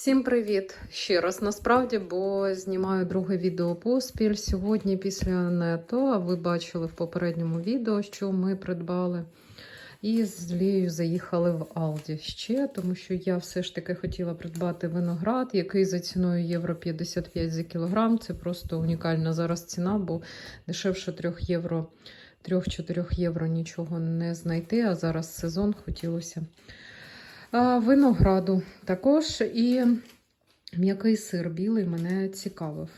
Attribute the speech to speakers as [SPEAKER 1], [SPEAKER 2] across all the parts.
[SPEAKER 1] Всім привіт ще раз. Насправді, бо знімаю друге відео поспіль. Сьогодні після нето, ви бачили в попередньому відео, що ми придбали. І з Лією заїхали в Алді ще, тому що я все ж таки хотіла придбати виноград, який за ціною євро 55 за кілограм. Це просто унікальна зараз ціна, бо дешевше 3 євро, 3-4 євро нічого не знайти. А зараз сезон хотілося винограду також і м'який сир білий мене цікавив.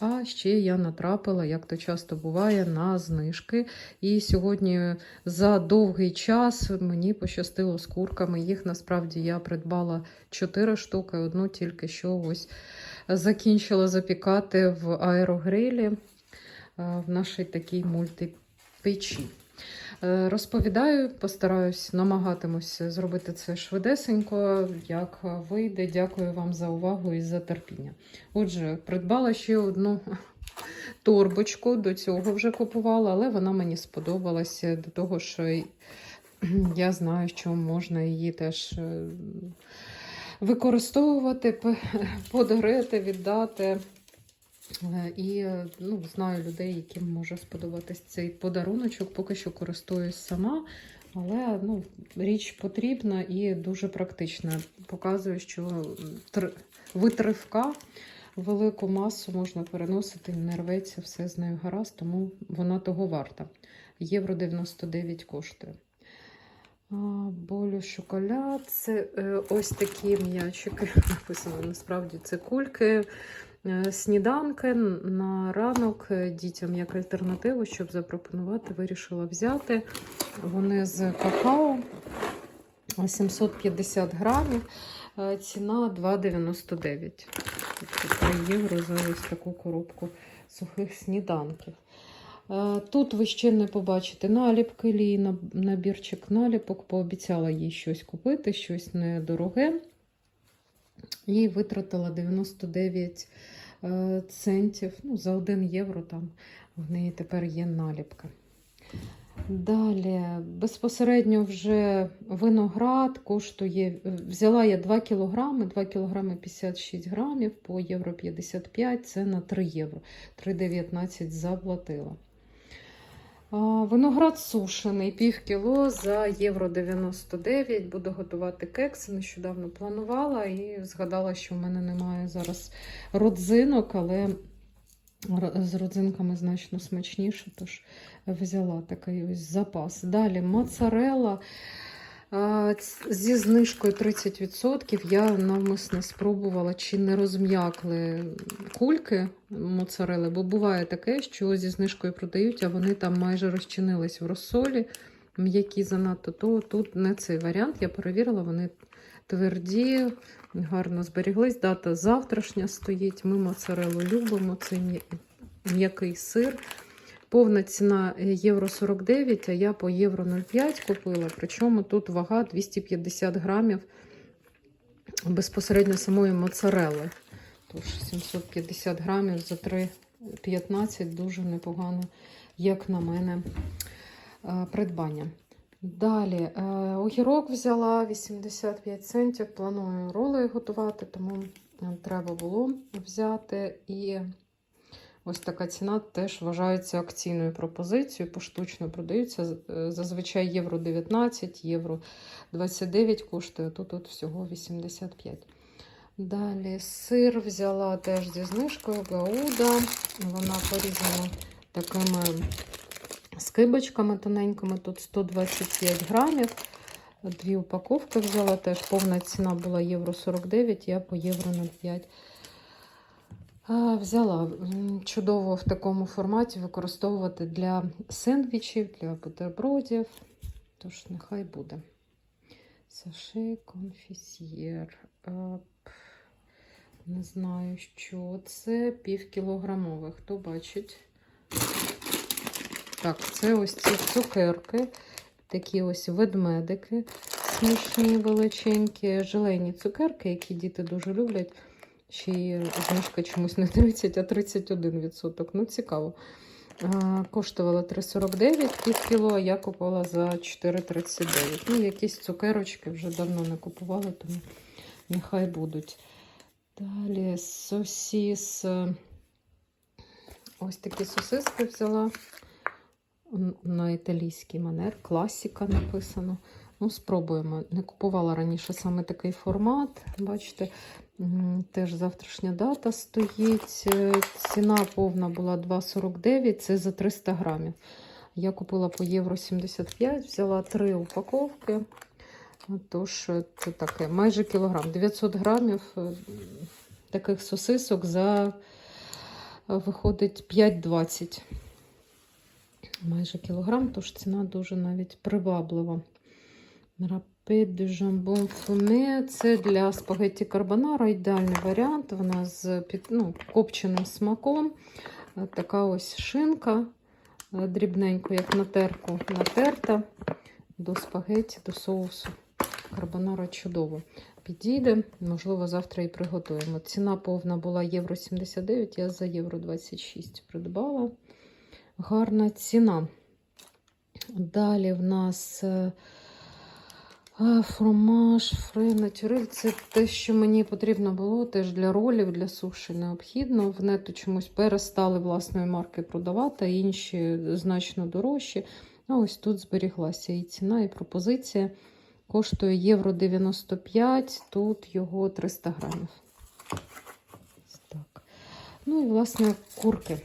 [SPEAKER 1] А, ще я натрапила, як то часто буває, на знижки. І сьогодні за довгий час мені пощастило з курками. Їх насправді я придбала 4 штуки, одну тільки що ось закінчила запікати в аерогрилі в нашій такій мультипечі. Е, Розповідаю, постараюсь, намагатимусь зробити це швидесенько, як вийде. Дякую вам за увагу і за терпіння. Отже, придбала ще одну торбочку, до цього вже купувала, але вона мені сподобалася до того, що я знаю, що можна її теж е, використовувати, подарити, віддати. Е, І е, ну, знаю людей, яким може сподобатись цей подаруночок. Поки що користуюсь сама, але ну, річ потрібна і дуже практична. Показує, що тр- витривка велику масу можна переносити, не рветься, все з нею гаразд, тому вона того варта. Євро 99 коштує. Болю шоколад. Це е, ось такі м'ячики. Написано насправді це кульки. Е, Сніданки на ранок е, дітям як альтернативу, щоб запропонувати, вирішила взяти. Вони з какао 750 грамів, е, ціна 2,99. Тобто 3 євро за ось таку коробку сухих сніданків. Тут ви ще не побачите наліпки, лій набірчик наліпок. Пообіцяла їй щось купити, щось недороге. І витратила 99 е, центів. Ну, за 1 євро там в неї тепер є наліпка. Далі, безпосередньо вже виноград коштує. Взяла я 2 кг, 2 кг 56 грамів по євро 55, це на 3 євро. 3,19 заплатила. Виноград сушений, пів кіло за євро 99. Буду готувати кекси. Нещодавно планувала і згадала, що в мене немає зараз родзинок, але з родзинками значно смачніше, тож взяла такий ось запас. Далі моцарела. Зі знижкою 30% я навмисно спробувала, чи не розм'якли кульки моцарели, бо буває таке, що зі знижкою продають, а вони там майже розчинились в розсолі, м'які занадто, то тут не цей варіант. Я перевірила, вони тверді, гарно зберіглись. Дата завтрашня стоїть. Ми моцарелу любимо, це м'який сир. Повна ціна е, євро 49, а я по євро 0,5 купила. Причому тут вага 250 грамів безпосередньо самої моцарели. Тож 750 грамів за 3,15 дуже непогано, як на мене, е, придбання. Далі е, огірок взяла 85 центів. Планую роли готувати, тому треба було взяти. І ось така ціна теж вважається акційною пропозицією. Поштучно продаються е, зазвичай євро 19, євро 29 коштує, а тут от всього 85. Далі сир взяла теж зі знижкою Гауда. Вона порізана такими скибочками тоненькими. Тут 125 грамів. Дві упаковки взяла теж. Повна ціна була євро 49, я по євро 0,5. А, Взяла чудово в такому форматі використовувати для сендвічів, для бутербродів. Тож нехай буде. Саше конфісьєр. Не знаю, що це півкілограмове. Хто бачить? Так, це ось ці цукерки, такі ось ведмедики, смішні, величенькі, желейні цукерки, які діти дуже люблять. Ще й знижка чомусь не 30, а 31%. Ну, цікаво. Коштувала 3,49 пів кіло, а я купила за 4,39. Ну, якісь цукерочки вже давно не купувала, тому нехай будуть. Далі сосіс. Ось такі сосиски взяла. На італійський манер. Класіка написано. Ну, спробуємо. Не купувала раніше саме такий формат. Бачите, теж завтрашня дата стоїть. Е, Ціна повна була 2,49, це за 300 грамів. Я купила по євро 75, взяла три упаковки. Тож е, це таке майже кілограм. 900 грамів е, таких сосисок за виходить 5,20. Майже кілограм, тож ціна дуже навіть приваблива. De jambon fumé. Це для спагетті карбонара ідеальний варіант. Вона з під, ну, копченим смаком. Е, Така ось шинка е, дрібненько, як на терку, натерта до спагетті, до соусу. Карбонара чудово підійде. Можливо, завтра і приготуємо. Ціна повна була євро 79, я за євро 26 придбала. Гарна ціна. Далі в нас е, фромаж, фре натюрель. Це те, що мені потрібно було теж для ролів, для суші необхідно. В нету чомусь перестали власної марки продавати, інші значно дорожчі. А ось тут зберіглася і ціна, і пропозиція. Коштує євро 95, тут його 300 грамів. Так. Ну і, власне, курки.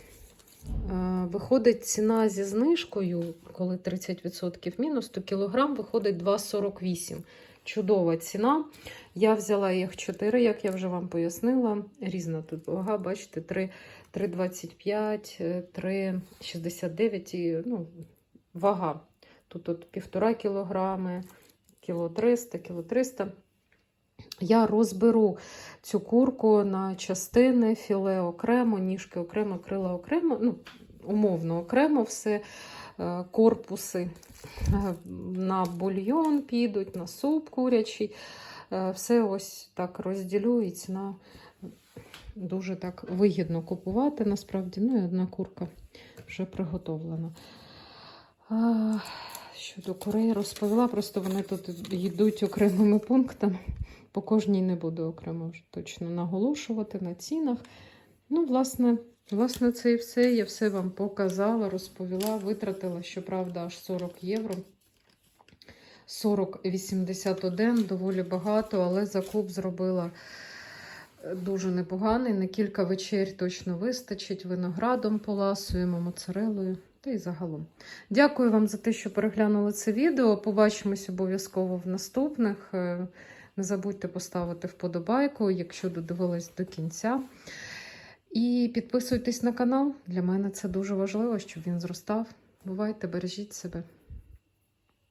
[SPEAKER 1] Е, Виходить ціна зі знижкою, коли 30% мінус, то кілограм виходить 2,48. Чудова ціна. Я взяла їх 4, як я вже вам пояснила. Різна тут вага, бачите, 3,25, е, 3,69 і ну, вага. Тут от 1,5 кілограми, кіло 300, кіло 300. Я розберу цю курку на частини, філе окремо, ніжки окремо, крила окремо, ну, умовно окремо все, е, корпуси е, на бульйон підуть, на суп курячий. Е, Все ось так розділю, і ціна дуже так вигідно купувати. Насправді, ну і одна курка вже приготовлена. Щодо курей розповіла, просто вони тут йдуть окремими пунктами. По кожній не буду окремо точно наголошувати на цінах. Ну, власне, власне, це і все. Я все вам показала, розповіла, витратила, щоправда, аж 40 євро. 40,81, доволі багато, але закуп зробила е, дуже непоганий. На кілька вечер точно вистачить. Виноградом поласуємо, моцарелою та й загалом. Дякую вам за те, що переглянули це відео. Побачимось обов'язково в наступних. Е, Не забудьте поставити вподобайку, якщо додивились до кінця. І підписуйтесь на канал. Для мене це дуже важливо, щоб він зростав. Бувайте, бережіть себе.